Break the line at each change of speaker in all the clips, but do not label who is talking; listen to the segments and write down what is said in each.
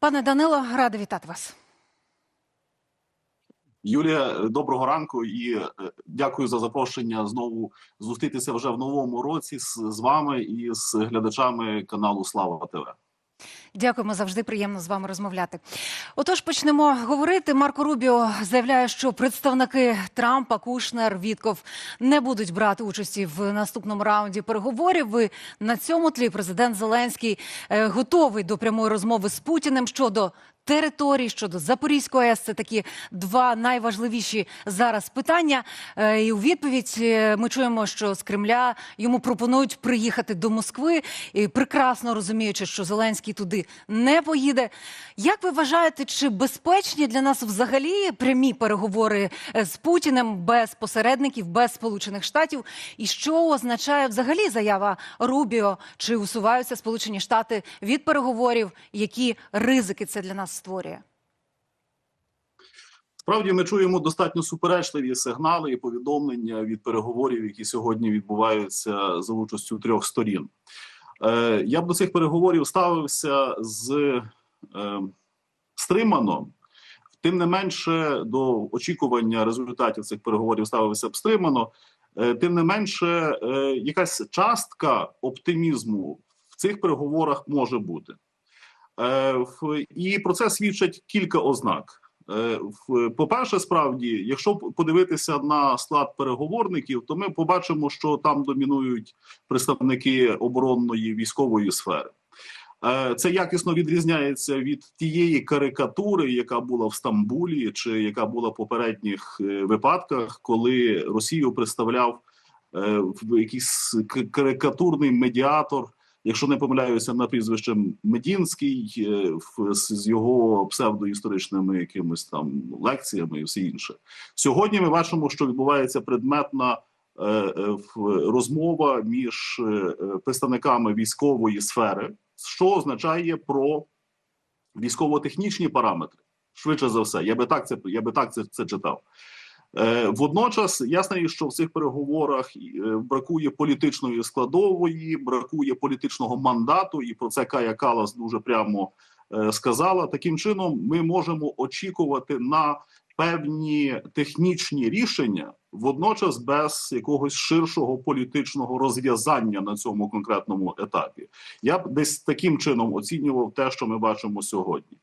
Пане Данило, рада вітати вас.
Юлія, доброго ранку і е, дякую за запрошення знову зустрітися вже в новому році з, з вами і з глядачами каналу Слава ТВ.
Дякуємо, завжди приємно з вами розмовляти. Отож, почнемо говорити. Марко Рубіо заявляє, що представники Трампа, Кушнер, Вітков не будуть брати участі в наступному раунді переговорів. І на цьому тлі президент Зеленський е, готовий до прямої розмови з Путіним щодо територій, щодо Запорізької АЕС. Це такі два найважливіші зараз питання. Е, І у відповідь е, ми чуємо, що з Кремля йому пропонують приїхати до Москви, і прекрасно розуміючи, що Зеленський туди не поїде. Як ви вважаєте, чи безпечні для нас взагалі прямі переговори е, з Путіним без посередників, без Сполучених Штатів? І що означає взагалі заява Рубіо? Чи усуваються Сполучені Штати від переговорів? Які ризики це для нас створює?
Справді ми чуємо достатньо суперечливі сигнали і повідомлення від переговорів, які сьогодні відбуваються за участю трьох сторін. Е, я б до цих переговорів ставився з е, стримано. Тим не менше, до очікування результатів цих переговорів ставився стримано. Е, тим не менше, якась частка оптимізму в цих переговорах може бути. Е, І про це свідчать кілька ознак. Е, По-перше, справді, якщо подивитися на склад переговорників, то ми побачимо, що там домінують представники оборонної військової сфери. Е, Це якісно відрізняється від тієї карикатури, яка була в Стамбулі, чи яка була в попередніх випадках, коли Росію представляв в якийсь карикатурний медіатор якщо не помиляюся на прізвище Медінський, е, з його псевдоісторичними якимись там лекціями і все інше. Сьогодні ми бачимо, що відбувається предметна е, е, розмова між представниками військової сфери, що означає про військово-технічні параметри. Швидше за все, я би так це я би так це, це читав. Е, Водночас ясно, що в цих переговорах е, бракує політичної складової, бракує політичного мандату, і про це Кая Калас дуже прямо е, сказала. Таким чином, ми можемо очікувати на певні технічні рішення, водночас без якогось ширшого політичного розв'язання на цьому конкретному етапі. Я б десь таким чином оцінював те, що ми бачимо сьогодні.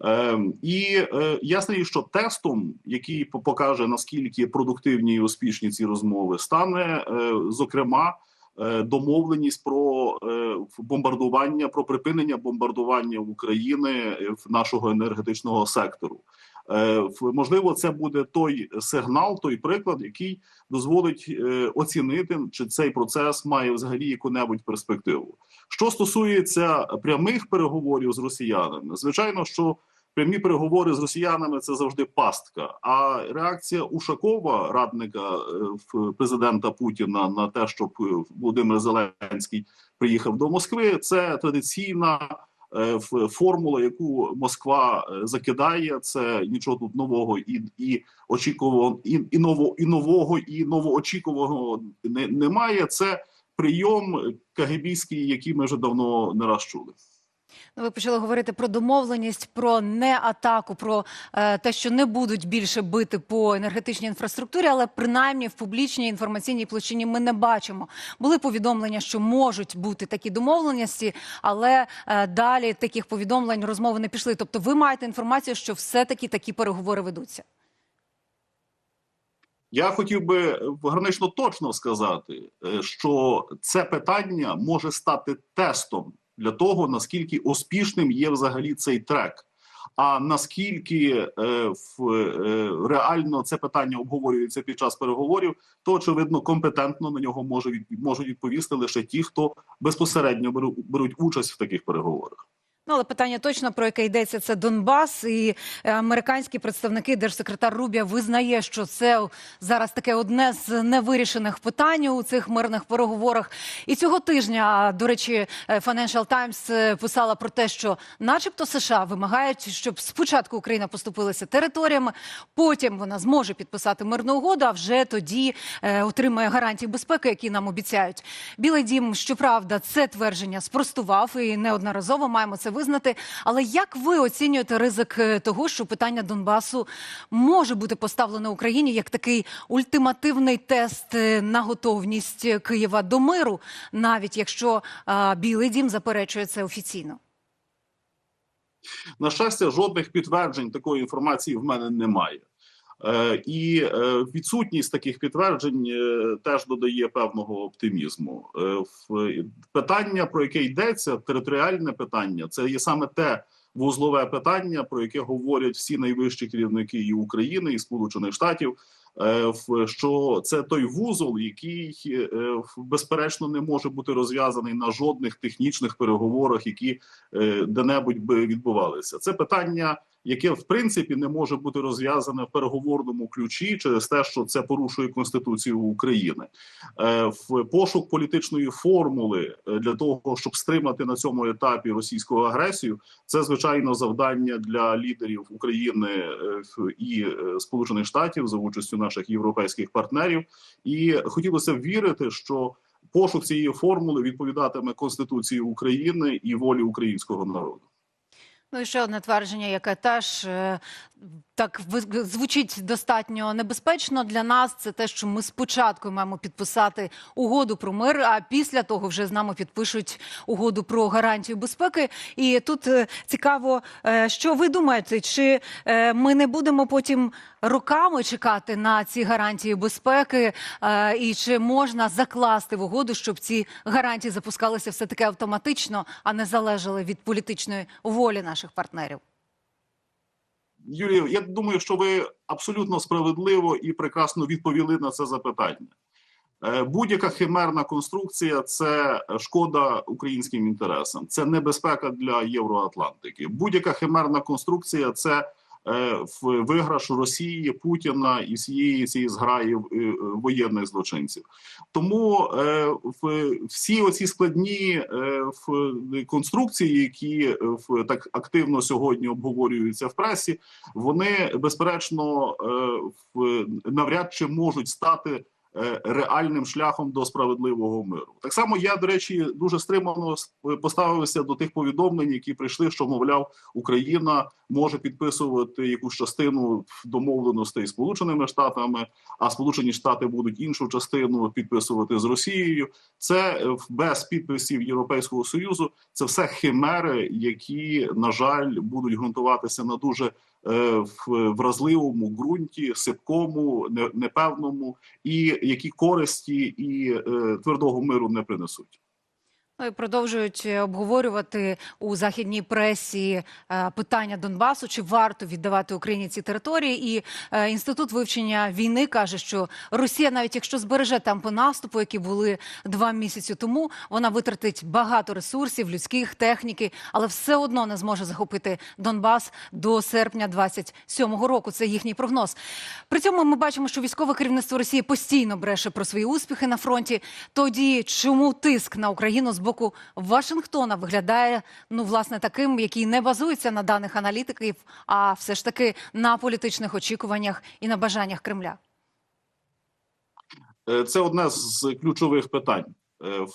Ем, і е, ясно, що тестом, який покаже наскільки продуктивні і успішні ці розмови, стане е, зокрема е, домовленість про е, бомбардування, про припинення бомбардування в України е, в нашого енергетичного сектору. Е, можливо, це буде той сигнал, той приклад, який дозволить е, оцінити, чи цей процес має взагалі яку-небудь перспективу. Що стосується прямих переговорів з росіянами, звичайно, що прямі переговори з росіянами це завжди пастка. А реакція Ушакова, радника е, президента Путіна, на те, щоб Володимир Зеленський приїхав до Москви, це традиційна. Е, Формула, яку Москва е, закидає, це нічого тут нового і і очікуваного, і, і ново і нового, і новоочікуваного не, немає. Це прийом кагебійський, який ми вже давно не раз чули.
Ну, ви почали говорити про домовленість, про неатаку, про е, те, що не будуть більше бити по енергетичній інфраструктурі, але принаймні в публічній інформаційній площині ми не бачимо. Були повідомлення, що можуть бути такі домовленості, але е, далі таких повідомлень розмови не пішли. Тобто, ви маєте інформацію, що все-таки такі переговори ведуться.
Я хотів би гранично точно сказати, е, що це питання може стати тестом для того, наскільки успішним є взагалі цей трек. А наскільки е, в, е, реально це питання обговорюється під час переговорів, то очевидно компетентно на нього може від, можуть відповісти лише ті, хто безпосередньо беру, беруть участь в таких переговорах.
Ну, але питання точно про яке йдеться, це Донбас, і е, американські представники, держсекретар Рубія визнає, що це зараз таке одне з невирішених питань у цих мирних переговорах. І цього тижня, до речі, е, Financial Times е, писала про те, що, начебто, США вимагають, щоб спочатку Україна поступилася територіями, потім вона зможе підписати мирну угоду, а вже тоді отримає гарантії безпеки, які нам обіцяють. Білий дім, щоправда, це твердження спростував і неодноразово маємо це визнати. Але як ви оцінюєте ризик е, того, що питання Донбасу може бути поставлено Україні як такий ультимативний тест е, на готовність Києва до миру, навіть якщо Білий Дім заперечує це офіційно?
На щастя, жодних підтверджень такої інформації в мене немає. Е, і е, відсутність таких підтверджень е, теж додає певного оптимізму. Питання, про яке йдеться, територіальне питання, це є саме те вузлове питання, про яке говорять всі найвищі керівники і України і Сполучених Штатів. Що це той вузол, який безперечно не може бути розв'язаний на жодних технічних переговорах, які де-небудь би відбувалися. Це питання, яке в принципі не може бути розв'язане в переговорному ключі через те, що це порушує конституцію України. Е, В пошук політичної формули е, для того, щоб стримати на цьому етапі російську агресію, це звичайно завдання для лідерів України е, і Сполучених Штатів за участю наших європейських партнерів. І хотілося б вірити, що пошук цієї формули відповідатиме Конституції України і волі українського народу.
Ну і ще одне твердження, яке теж е, так звучить достатньо небезпечно для нас. Це те, що ми спочатку маємо підписати угоду про мир, а після того вже з нами підпишуть угоду про гарантію безпеки. І тут е, цікаво, е, що ви думаєте, чи е, ми не будемо потім роками чекати на ці гарантії безпеки, і чи можна закласти в угоду, щоб ці гарантії запускалися все таки автоматично, а не залежали від політичної волі наших партнерів?
Юлія, я думаю, що ви абсолютно справедливо і прекрасно відповіли на це запитання. Е, Будь-яка химерна конструкція це шкода українським інтересам, це небезпека для Євроатлантики. Будь-яка химерна конструкція це е, в- виграш Росії, Путіна і всієї цієї зграї е, е, воєнних злочинців. Тому всі оці складні конструкції, які так активно сьогодні обговорюються в пресі, вони безперечно навряд чи можуть стати реальним шляхом до справедливого миру. Так само я, до речі, дуже стримано поставився до тих повідомлень, які прийшли, що мовляв Україна може підписувати якусь частину домовленостей з Сполученими Штатами, а Сполучені Штати будуть іншу частину підписувати з Росією. Це е, без підписів Європейського союзу. Це все химери, які на жаль будуть ґрунтуватися на дуже е, в- вразливому ґрунті, сипкому, непевному, і які користі і е, твердого миру не принесуть.
Ну і продовжують е, обговорювати у західній пресі е, питання Донбасу, чи варто віддавати Україні ці території. І е, інститут вивчення війни каже, що Росія, навіть якщо збереже темпи наступу, які були два місяці тому, вона витратить багато ресурсів, людських техніки, але все одно не зможе захопити Донбас до серпня 27-го року. Це їхній прогноз. При цьому ми бачимо, що військове керівництво Росії постійно бреше про свої успіхи на фронті. Тоді чому тиск на Україну з боку Вашингтона виглядає ну власне таким, який не базується на даних аналітиків, а все ж таки на політичних очікуваннях і на бажаннях Кремля?
Е, Це одне з ключових питань. Е,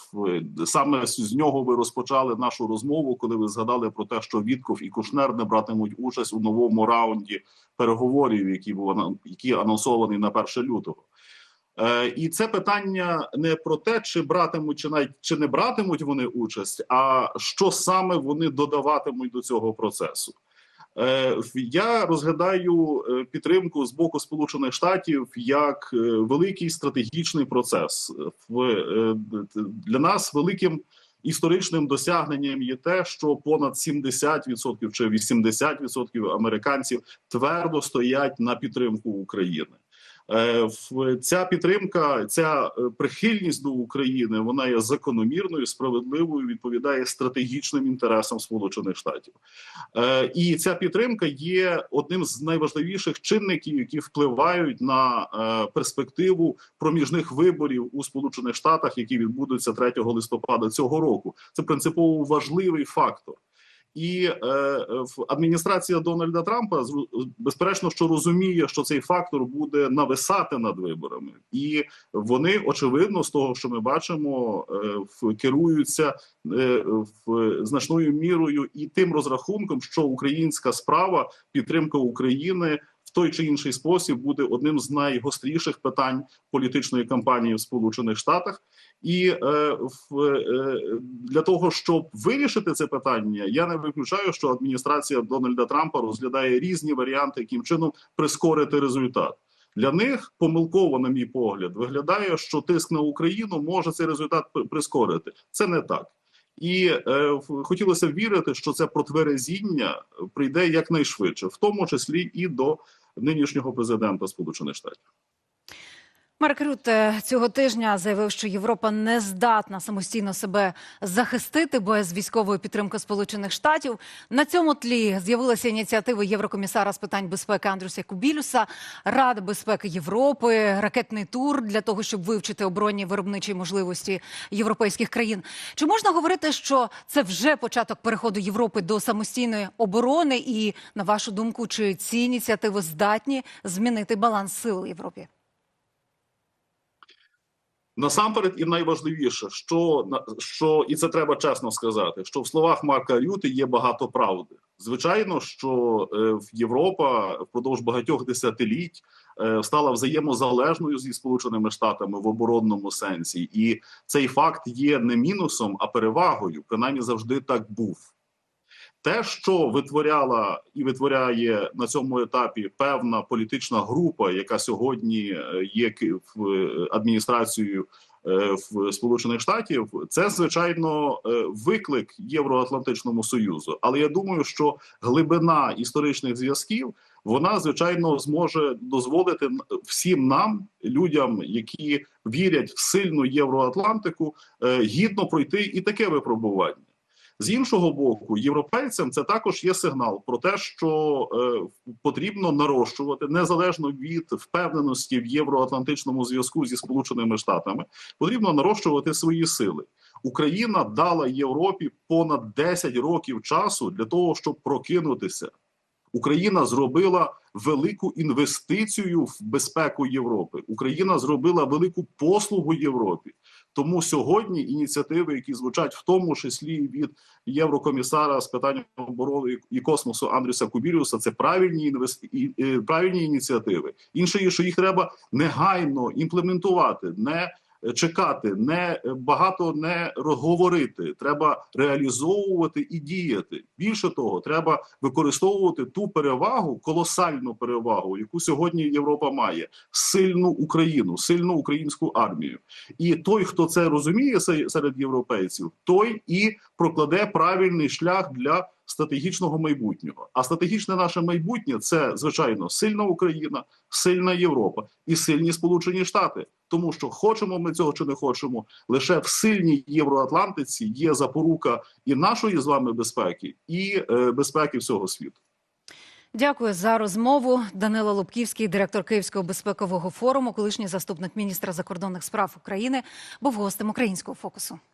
Саме з нього ви розпочали нашу розмову, коли ви згадали про те, що Вітков і Кушнер не братимуть участь у новому раунді переговорів, які був які анонсований на 1 лютого. Е, І це питання не про те, чи братимуть, чи навіть чи не братимуть вони участь, а що саме вони додаватимуть до цього процесу. Е, Я розглядаю е, підтримку з боку Сполучених Штатів як великий стратегічний процес. Для нас великим історичним досягненням є те, що понад 70% чи 80% американців твердо стоять на підтримку України. Е, Ця підтримка, ця е, прихильність до України, вона є закономірною, справедливою, відповідає стратегічним інтересам Сполучених Штатів. Е, І ця підтримка є одним з найважливіших чинників, які впливають на перспективу проміжних виборів у Сполучених Штатах, які відбудуться 3 листопада цього року. Це принципово важливий фактор. І е, в адміністрація Дональда Трампа зру- безперечно, що розуміє, що цей фактор буде нависати над виборами, і вони очевидно з того, що ми бачимо, е, в- керуються е, в значною мірою і тим розрахунком, що українська справа підтримка України той чи інший спосіб буде одним з найгостріших питань політичної кампанії в Сполучених Штатах. І е, в, е, для того, щоб вирішити це питання, я не виключаю, що адміністрація Дональда Трампа розглядає різні варіанти, яким чином прискорити результат. Для них помилково, на мій погляд, виглядає, що тиск на Україну може цей результат прискорити. Це не так. І е, хотілося вірити, що це протверезіння прийде якнайшвидше, в тому числі і до нинішнього президента Сполучених Штатів.
Марк Рюте цього тижня заявив, що Європа не здатна самостійно себе захистити без військової підтримки Сполучених Штатів. На цьому тлі з'явилася ініціатива Єврокомісара з питань безпеки Андрюся Кубілюса, Ради безпеки Європи, ракетний тур для того, щоб вивчити оборонні виробничі можливості європейських країн. Чи можна говорити, що це вже початок переходу Європи до самостійної оборони? І на вашу думку, чи ці ініціативи здатні змінити баланс сил у Європі?
Насамперед, і найважливіше, що що і це треба чесно сказати, що в словах Марка Рюти є багато правди. Звичайно, що е, Європа впродовж багатьох десятиліть е, стала взаємозалежною зі Сполученими Штатами в оборонному сенсі, і цей факт є не мінусом, а перевагою. Принаймні завжди так був. Те, що витворяла і витворяє на цьому етапі певна політична група, яка сьогодні е, є в е, адміністрацією е, в Сполучених Штатів, це звичайно виклик Євроатлантичному союзу. Але я думаю, що глибина історичних зв'язків вона звичайно зможе дозволити всім нам, людям, які вірять в сильну євроатлантику, гідно пройти і таке випробування. З іншого боку, європейцям це також є сигнал про те, що е, потрібно нарощувати незалежно від впевненості в євроатлантичному зв'язку зі Сполученими Штатами, потрібно нарощувати свої сили. Україна дала Європі понад 10 років часу для того, щоб прокинутися. Україна зробила велику інвестицію в безпеку Європи. Україна зробила велику послугу Європі. Тому сьогодні ініціативи, які звучать в тому числі від єврокомісара з питань оборони і космосу Андрюса Кубіріуса, це правильні інвести... е, правильні ініціативи. Інше є, що їх треба негайно імплементувати, не чекати, не багато не говорити. Треба реалізовувати і діяти. Більше того, треба використовувати ту перевагу, колосальну перевагу, яку сьогодні Європа має сильну Україну, сильну українську армію. І той, хто це розуміє серед європейців, той і прокладе правильний шлях для стратегічного майбутнього. А стратегічне наше майбутнє це звичайно сильна Україна, сильна Європа і сильні Сполучені Штати. Тому що хочемо ми цього чи не хочемо, лише в сильній євроатлантиці є запорука і нашої з вами безпеки, і е, безпеки всього світу.
Дякую за розмову. Данила Лубківський, директор Київського безпекового форуму, колишній заступник міністра закордонних справ України, був гостем українського фокусу.